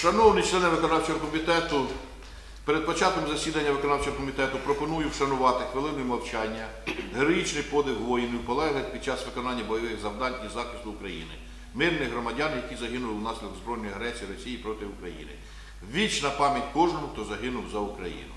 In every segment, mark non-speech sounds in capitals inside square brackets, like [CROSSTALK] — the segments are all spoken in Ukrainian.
Шановні члени виконавчого комітету, перед початком засідання виконавчого комітету пропоную вшанувати хвилиною мовчання героїчний подив воїнів, полеглих під час виконання бойових завдань і захисту України, мирних громадян, які загинули внаслідок збройної агресії Росії проти України. Вічна пам'ять кожному, хто загинув за Україну.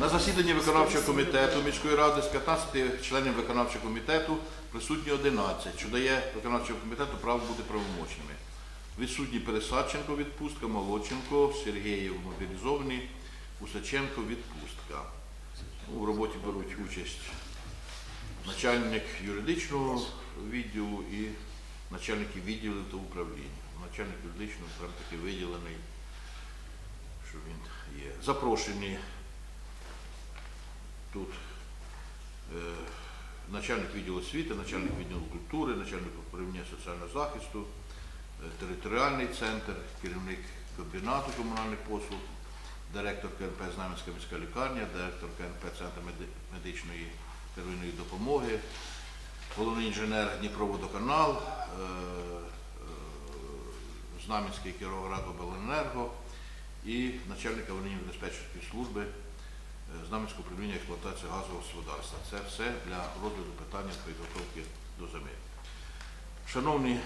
На засіданні виконавчого комітету міської ради з 15 членів виконавчого комітету присутні 11, що дає виконавчому комітету право бути правомочними. Відсутні Пересадченко відпустка, Молодченко, Сергієв мобілізований, Усаченко відпустка. У роботі беруть участь начальник юридичного відділу і начальники відділів та управління. Начальник юридичного там таки виділений, що він є. Запрошені тут е, начальник відділу освіти, начальник відділу культури, начальник управління соціального захисту, е, територіальний центр, керівник комбінату комунальних послуг, директор КНП Знам'янська міська лікарня, директор КНП Центр медичної первинної допомоги, головний інженер Дніпроводоканал, е, е, Знам'янський Кіровоградобленерго і начальника аварійної безпечності служби е, Знам'янського управління експлуатації газового господарства. Це все для розгляду питання підготовки до зими. Шановні е,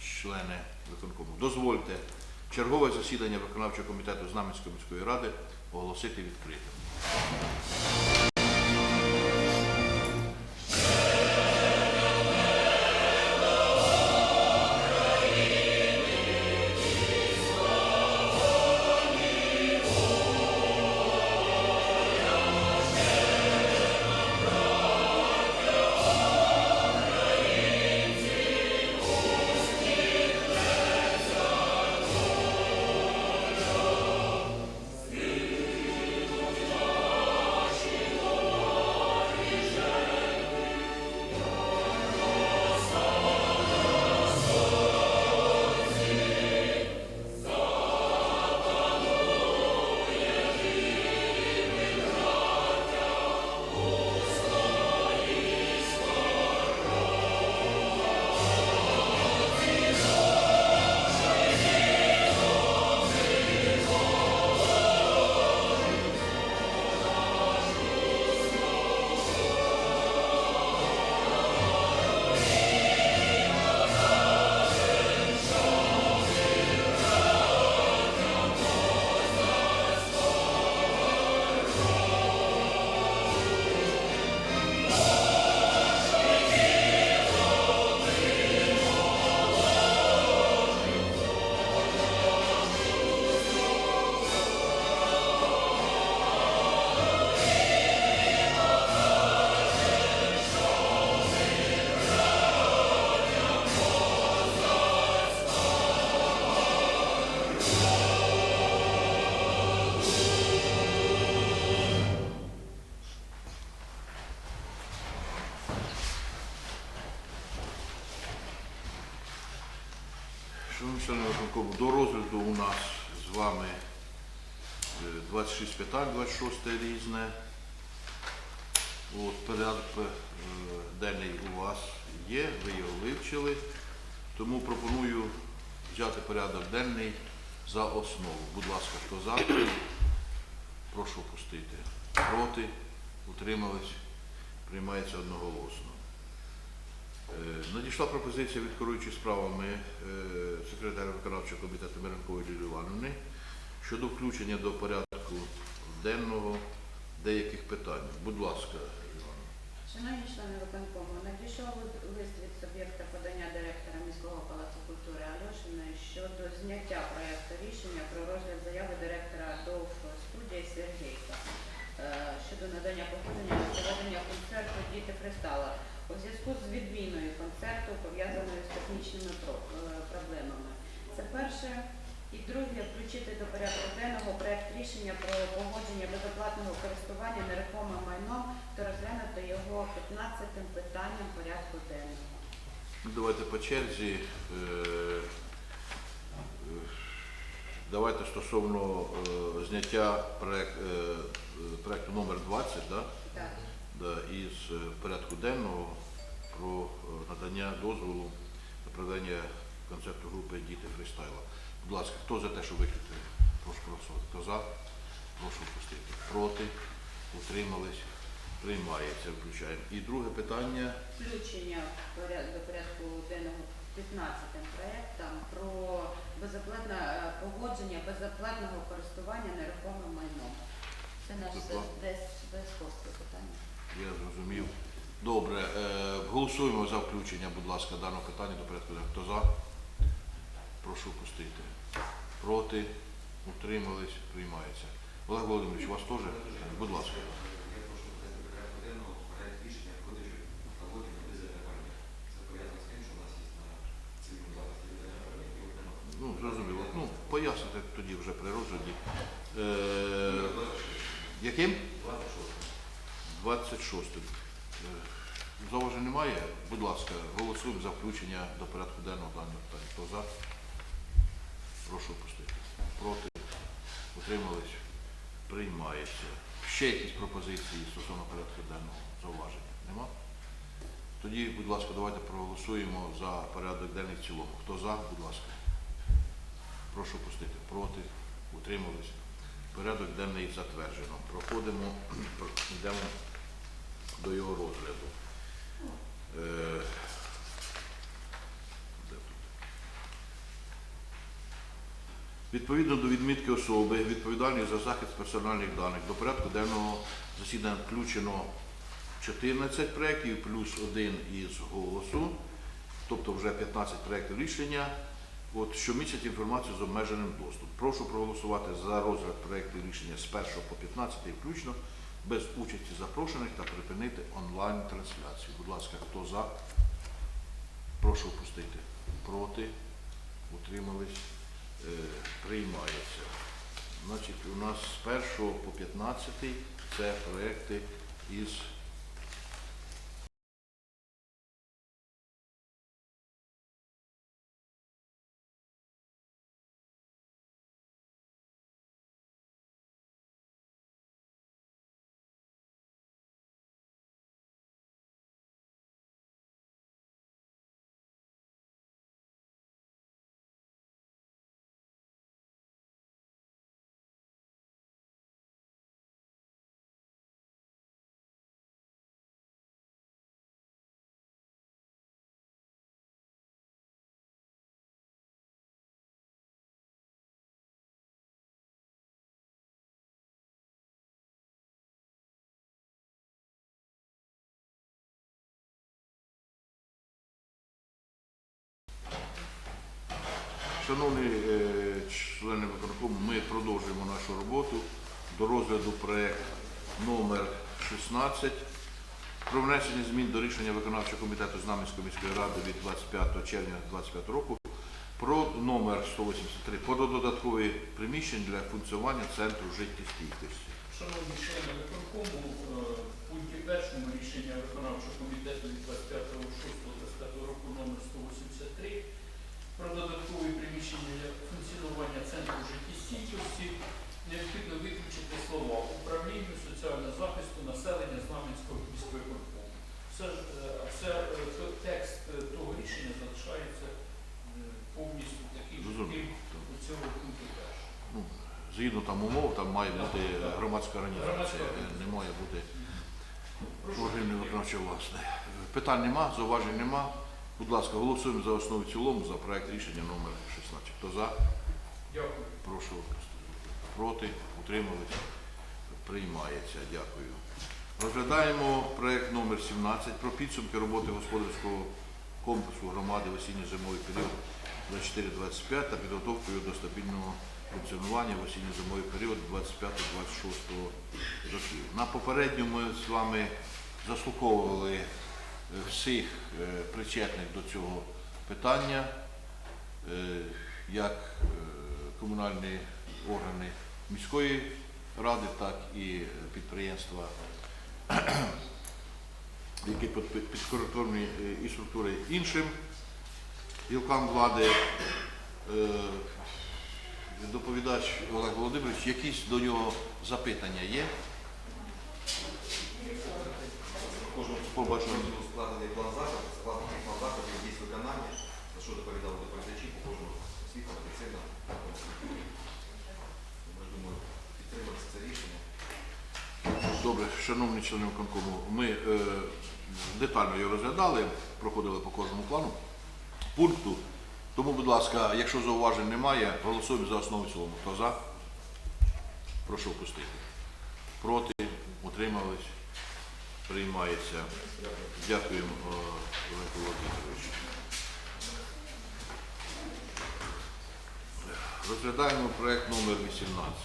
члени виконкому, дозвольте чергове засідання виконавчого комітету Знам'янської міської ради оголосити відкритим. До розгляду у нас з вами е, 26 питань, 26 різне. От, порядок е, денний у вас є, ви його вивчили. Тому пропоную взяти порядок денний за основу. Будь ласка, хто за? Прошу пустити. Проти? Утримались? Приймається одноголосно. Е, Надійшла пропозиція від керуючої справами е, секретаря виконавчого комітету Миренкової Лілії Івановни щодо включення до порядку денного деяких питань. Будь ласка, Івана. Шановні члени виконкому, надійшов лист від суб'єкта подання директора міського палацу культури Альошиної щодо зняття проекту рішення про розгляд заяви директора ДОВ студії Сергійка е, щодо надання погодження на проведення концерту Діти Фристала у зв'язку з відміною концерту, пов'язаною з технічними е, проблемами. Це перше. І друге, включити до порядку денного проект рішення про погодження безоплатного користування нерухомим майном та розглянути його 15 питанням порядку денного. Давайте по черзі. Е, е, Давайте стосовно зняття проект, проекту номер 20 да, Так. да, із порядку денного про е, надання дозволу на проведення концерту групи Діти фристайла. Будь ласка, хто за те, щоб викликати? Прошу голосувати. Хто за? Прошу впустити. Проти? Утримались? Приймається, включаємо. І друге питання. Включення до порядку денного 15 проектом про безоплатне е, погодження безоплатного користування нерухомим майном. Це наше десь безкоштовне питання. Я зрозумів. Добре, е, голосуємо за включення, будь ласка, даного питання до порядку. Хто за? Прошу пустити. Проти? Утримались? Приймається. Олег Володимирович, у вас теж? Будь ласка. Ну, зрозуміло. Ну, поясните тоді вже при розгляді. Е, яким? 26. Е, Зауважень немає? Будь ласка, голосуємо за включення до порядку денного даного питання. Хто за? Прошу пустити. Проти? Утримались? Приймається. Ще якісь пропозиції стосовно порядку денного зауваження? Нема? Тоді, будь ласка, давайте проголосуємо за порядок денний в цілому. Хто за, будь ласка. Прошу пустити. Проти? Утримались? Порядок денний затверджено. Проходимо, [CLEARS THROAT] йдемо до його розгляду. Е? Відповідно до відмітки особи, відповідальної за захист персональних даних, до порядку денного засідання включено 14 проєктів плюс один із голосу, тобто вже 15 проєктів рішення. От щомісяць інформацію з обмеженим доступом. Прошу проголосувати за розгляд проєктів рішення з 1 по 15 включно, без участі запрошених та припинити онлайн-трансляцію. Будь ласка, хто за? Прошу пустити. Проти? Утримались? Е, приймається. Значить, у нас з 1 по 15 це проекти із Шановні е, члени виконкому, ми продовжуємо нашу роботу до розгляду проект номер 16 про внесення змін до рішення виконавчого комітету Знам'янської міської ради від 25 червня 2025 року про номер 183 про додаткові приміщення для функціонування центру життєстійкості. Шановні члени виконкому, е, в пункті першому рішення виконавчого комітету від 25.06.25 року номер 183 про додаткові приміщення для функціонування центру життєстійкості необхідно виключити слова управління соціального захисту населення Знам'янського міського корпорату. Все, е, все, е, текст е, того рішення залишається повністю таким життєм у цьому пункту теж. Ну, згідно там умов, там має бути громадська організація, не має бути органів виконавчої власне. Питань нема, зауважень немає. Будь ласка, голосуємо за основу і цілому за проект рішення номер 16. Хто за? Дякую. Прошу. Проти? Утримались? Приймається. Дякую. Розглядаємо проект номер 17 про підсумки роботи господарського комплексу громади в осінньо-зимовий період 24-25 та підготовкою до стабільного функціонування в осінньо-зимовий період 25-26 років. На попередньому ми з вами заслуховували всіх е, причетних до цього питання, е, як е, комунальні органи міської ради, так і підприємства, [CLEARS THROAT] які під- під- е, і структури іншим гілкам влади. Доповідач Олег Володимирович, якісь до нього запитання є? Побачимо. Складений план заходів, складений план заходів, є виконання, за що доповідали доповідачі по кожному освіта, медицина. Ми думаю, підтримати це рішення. Добре, шановні члени виконкому, ми е, детально його розглядали, проходили по кожному плану пункту. Тому, будь ласка, якщо зауважень немає, голосуємо за основу цілому. Хто за? Прошу опустити. Проти? Утримались? Приймається. Дякуємо, е, Олег Володимирович. Розглядаємо проект номер 18.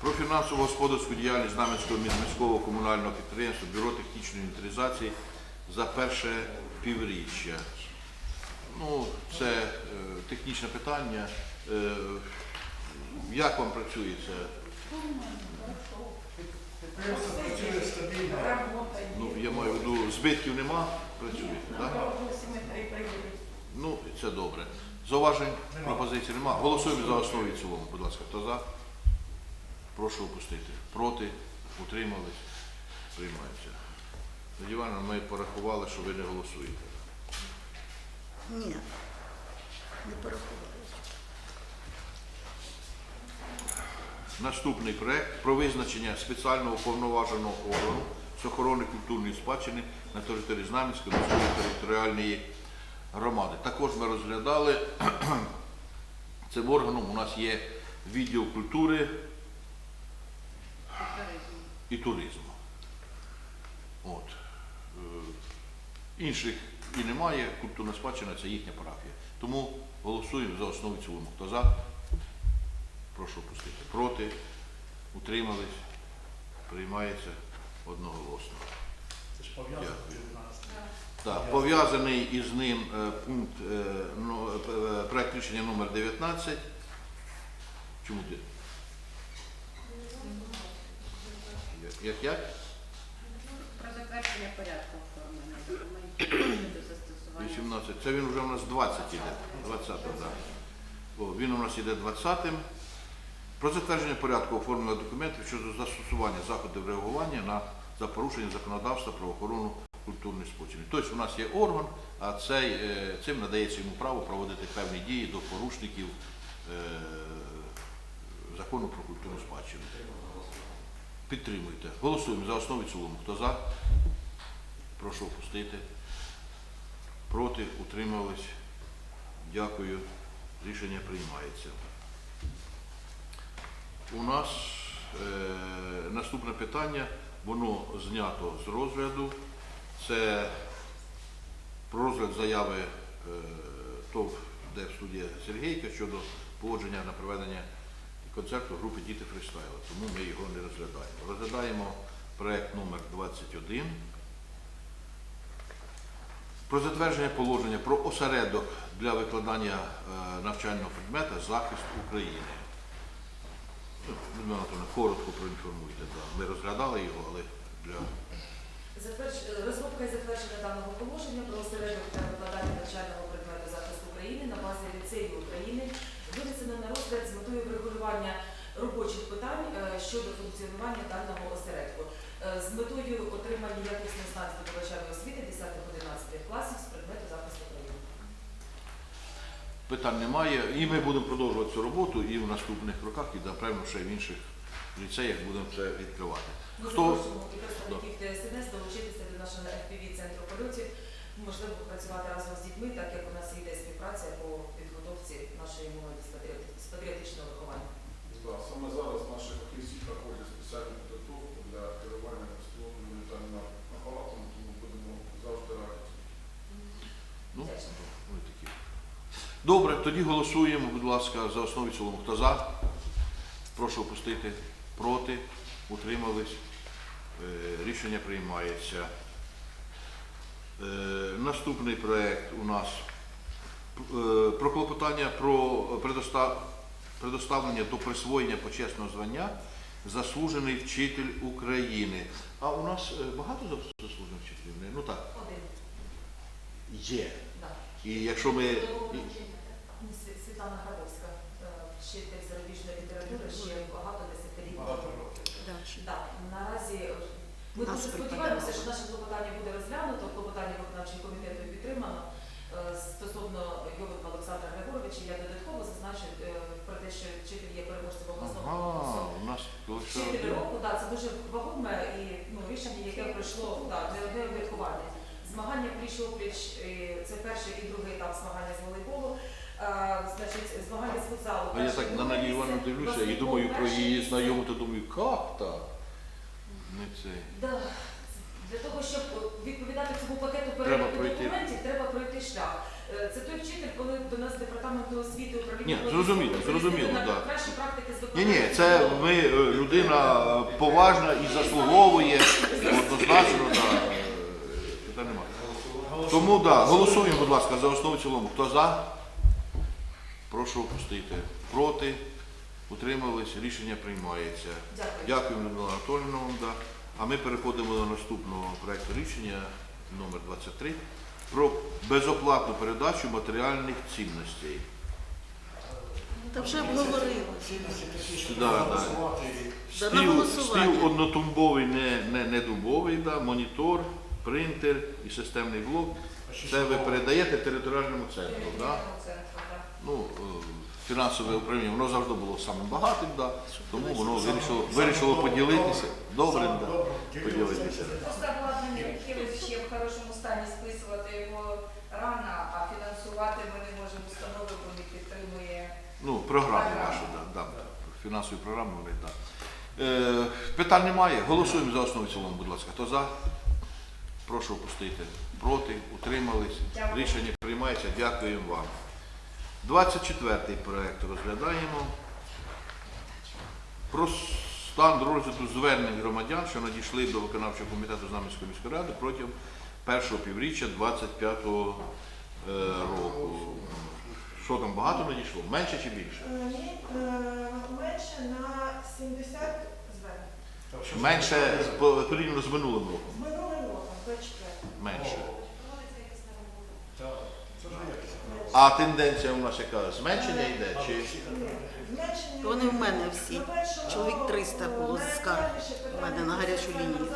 Про фінансово-господарську діяльність Знам'янського міського комунального підприємства Бюро технічної інвентаризації за перше півріччя. Ну, це е, технічне питання. Е, як вам працюється? Підприємство працює стабільно. Ну, я маю в виду, збитків нема, працюєте, так? Ну, це добре. Зауважень, пропозицій нема. Голосуємо за основу і цілому. Будь ласка, хто за? Прошу опустити. Проти? Утримались? Приймається. Надія ми порахували, що ви не голосуєте. Ні, не порахувала. Наступний проект про визначення спеціального повноваженого органу з охорони культурної спадщини на території Знам'янської міської територіальної громади. Також ми розглядали [CLEARS THROAT] цим органом. У нас є відділ культури і туризму. От. Е, Інших і немає, культурна спадщина це їхня парафія. Тому голосуємо за основу цілому. Хто за? Прошу опустити. Проти? Утримались? Приймається одноголосно. Це ж пов'язано Дякую. Так, пов'язаний із ним е, пункт е, ну, е, проект рішення номер 19. Чому ти? Як- Як? Про затвердження порядку оформлення документів щодо застосування 18. Це він вже у нас 20 іде. 20, так. Він у нас іде 20-м. Про затвердження порядку оформлення документів щодо застосування заходів реагування на за порушення законодавства про охорону культурної спадщини. Тобто у нас є орган, а цей, е, цим надається йому право проводити певні дії до порушників е, закону про культурну спадщину. Підтримуйте. Голосуємо за основу цілому. Хто за? Прошу опустити. Проти, утримались. Дякую. Рішення приймається. У нас е, наступне питання, воно знято з розгляду. Це про розгляд заяви е, ТОВ Депстудія Сергійка щодо погодження на проведення концерту групи Діти фристайла. Тому ми його не розглядаємо. Розглядаємо проект номер 21 про затвердження положення про осередок для викладання е, навчального предмета захист України. Людмила Анатольовна, коротко проінформуйте. Да. Ми розглядали його, але для Затвердж- е, Розробка і затвердження даного положення про осередок для викладання навчального предмету захист України на базі ліцею України винесено на розгляд з метою врегулювання робочих питань е, щодо функціонування даного осередку. Е, З метою отримання якісних знань здобувачами освіти 10-11 класів з предмету захисту. Питань немає. І ми будемо продовжувати цю роботу і в наступних роках, і напевно ще в інших ліцеях будемо це відкривати. Ми запрошуємо і представників ТСНС долучитися до нашого FPV центру польотів. Можливо, працювати разом з дітьми, так як у нас йде співпраця по підготовці нашої молоді з з патріотичного виховання. Да, саме зараз наші фахівці проходять спеціальну підготовку для керування безпілотним літальним апаратом, тому будемо завжди раді. Ну, Вдячна. ось такі. Добре, тоді голосуємо, будь ласка, за основу цілому. Хто за? Прошу опустити. Проти? Утримались? Е, Рішення приймається. Е, Наступний проект у нас е, про клопотання про предоставлення до присвоєння почесного звання заслужений вчитель України. А у нас багато заслужених вчителів? Ну так, Один. є. І якщо ми. Світлана Грабовська, е, вчитель зарубіжної літератури, ще багато десятиліть. Багато років. Так, наразі е, ми дуже сподіваємося, що наше клопотання буде розглянуто, клопотання виконавчого комітету підтримано. Е, Стосовно Йовика Олександра Григоровича, я додатково зазначу про те, що вчитель є переможцем обласного конкурсу. Вчитель року, так, це дуже вагоме і ну, рішення, яке пройшло не одне обміркування. Змагання пліч-опліч, це перший і другий етап змагання з волейболу. Е, Значить, змагання з футзалу. А я так на Надію. Івановну дивлюся і думаю про її знайому, то думаю, як так? Не це. Да. Для того, щоб відповідати цьому пакету пройти. документів, треба пройти шлях. Е, Це той вчитель, коли до нас департаменту освіти управління. Ні, зрозуміло, зрозуміло, да. Кращі практики з Ні, ні, це ми е, людина е, поважна і заслуговує однозначно. Тому да, голосуємо, будь ласка, за основу в цілому. Хто за? Прошу опустити. Проти? Утримались? Рішення приймається. Дякую. Дякую, Людмила Анатолійовна. вам, Да. А ми переходимо до наступного проекту рішення номер 23 про безоплатну передачу матеріальних цінностей. Та вже обговорили. Да, да. стіл однотумбовий, не, не, не дубовий, да, монітор, принтер і системний блок. Це ви передаєте територіальному центру. Да? Ну, е, фінансове управління, воно завжди було самим багатим, да, тому воно вирішило, вирішило поділитися. Добре, да, поділитися. Просто обладнання Міхілович є в хорошому стані списувати його рано, а фінансувати ми не можемо установи, бо не підтримує. Ну, Програми. наші, да, да, фінансові програми вони так. Е, питань немає. Голосуємо за основу цілому, будь ласка. Хто за? Прошу опустити. Проти, утримались. Рішення приймається. Дякуємо вам. 24-й проект розглядаємо. Про стан розгляду звернень громадян, що надійшли до виконавчого комітету Знам'янської міської ради протягом першого півріччя 25-го е, року. Що там багато надійшло? Менше чи більше? Е, Ні, е, менше на 70 звернень. Менше порівняно з минулим роком. З минулим роком, 24. Менше. Так, це вже якось. А тенденція у нас яка? Зменшення йде? Чи Зменшення Вони в мене всі. Чоловік 300 було е, скарг. У мене на гарячу лінію.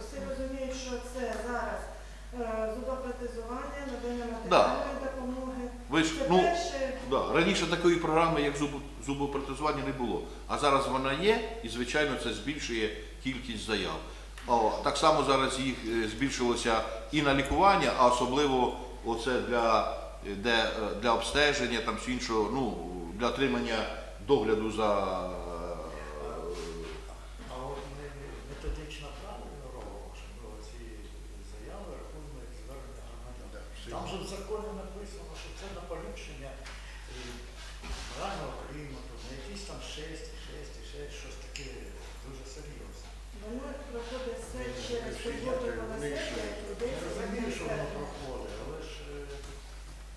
Всі розуміють, що це зараз е, зубопротезування, надання матеріальної допомоги. ви ж ну да, раніше такої програми, як зубо- зубопротезування, не було. А зараз вона є, і звичайно це збільшує кількість заяв. О, так само зараз їх е, збільшилося і на лікування, а особливо оце для, де, е, для обстеження, там всього іншого, ну для отримання догляду за е, А от ми методично правильно робимо, що ми ці заяви рахуємо звернення громадян. Там же в законі написано, що це на поліпшення е, морального клімату, на якісь там 6, 6, 6, щось таке дуже серйозне. воно проходить все через підготовлене сесія, як Я йдеться розумію, що воно звернення. проходить, але ж е,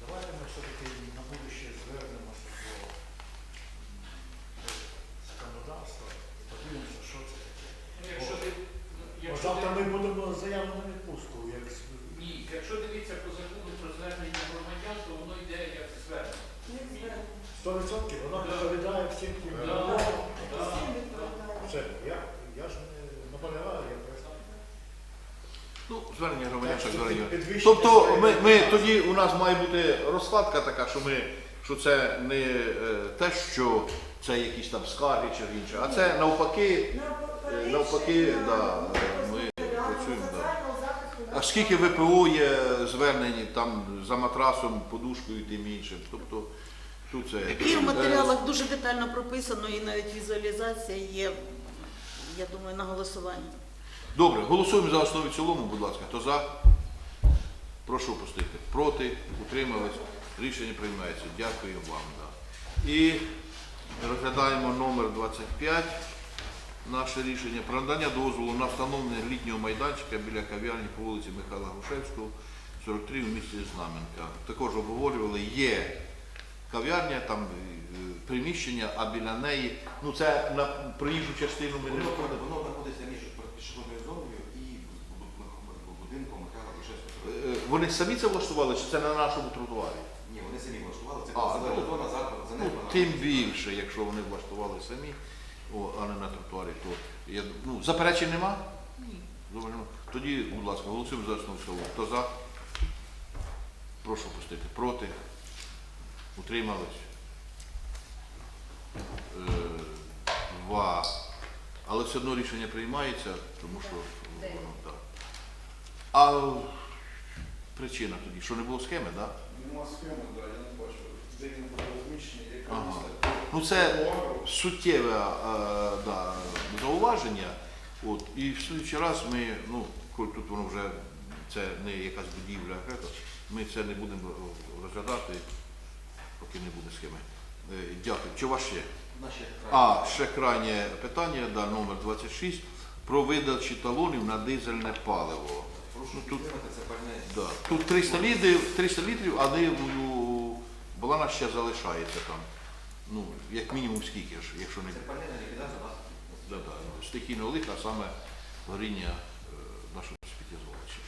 давайте ми все-таки на будущее звернемося до м, до законодавства і подивимося, що це таке. Ну, Якщо ти- ну, Бо якщо завтра ти- ми будемо заяву на відпустку, як з- Ні, якщо дивитися по закону про звернення громадян, то воно йде як звернення. Їх звернення. 100% воно відповідає всім тим Да. вимогам. Всім відповідають. Все, я, я ж не наполягаю, я просто. Ну, Звернення громадян, Так, звернення. Підвищення Тобто ми, ми тоді у нас має бути розкладка така, що ми що це не е, те, що це якісь там скарги чи інше, а це навпаки. На навпаки, да, ми працюємо, да. А скільки ВПО є звернень там за матрасом, подушкою і тим іншим. Тобто тут це І в Е, матеріалах дуже детально прописано, і навіть візуалізація є, я думаю, на голосуванні. Добре, голосуємо за основу і в цілому, будь ласка. Хто за? Прошу опустити. Проти, утримались. Рішення приймається. Дякую вам. Да. І розглядаємо номер 25. Наше рішення про надання дозволу на встановлення літнього майданчика біля кав'ярні по вулиці Михайла Грушевського, 43 в місті Знаменка. Також обговорювали, є кав'ярня, там е, приміщення, а біля неї, ну це на проїжджу частину ми не воно знаходиться між пішохідною зоною і будинком Михайла Грушевського. Е, Вони самі це влаштували, чи це на нашому тротуарі? Ні, вони самі влаштували, це А, ну, зона, за- Ну, тим більше, якщо вони влаштували самі, о, а не на тротуарі, то я, ну, заперечень нема? Ні. Добре, ну, тоді, будь ласка, голосуємо за основу цілому. Хто за? Прошу пустити. Проти? Утримались? Е, Два. Але все одно рішення приймається, тому що Дев'ять. воно так. А причина тоді, що не було схеми, так? Да? Нема схеми, да, я не бачу, де він буде розміщений, яка Ага. місце. Ну це суттєве е, да, зауваження. От, і в слідчий раз ми, ну, коли тут воно вже це не якась будівля, а ми це не будемо розглядати, поки не буде схеми. Е, Дякую. Чи у вас ще? Наші А, ще крайнє питання, да, номер 26, про видачі талонів на дизельне паливо. Ну, тут-. Да. Тут 300 літрів, 300 літрів, але ну, балана ще залишається там. Ну, як мінімум скільки ж, якщо не Це пальне на ліквідацію да, да, стихійного лиха, а саме горіння е, нашого спітєзволича.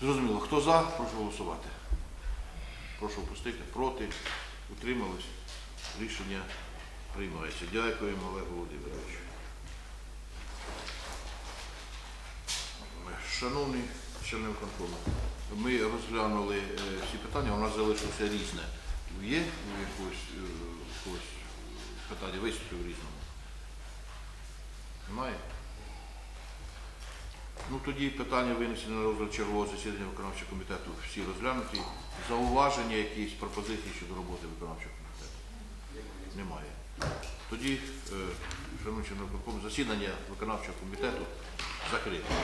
Зрозуміло, хто за, прошу голосувати. Прошу опустити. Проти, утримались. Рішення приймається. Дякуємо Олегу Володимировичу. Шановні члени виконкому, ми розглянули е, всі питання, у нас залишилося різне. Є у якогось, е, когось питання виступів різному? Немає? Ну тоді питання винесені на розгляд чергового засідання виконавчого комітету всі розглянуті. Зауваження, якісь пропозиції щодо роботи виконавчого комітету? Немає. Тоді, е, шановні засідання виконавчого комітету закрите.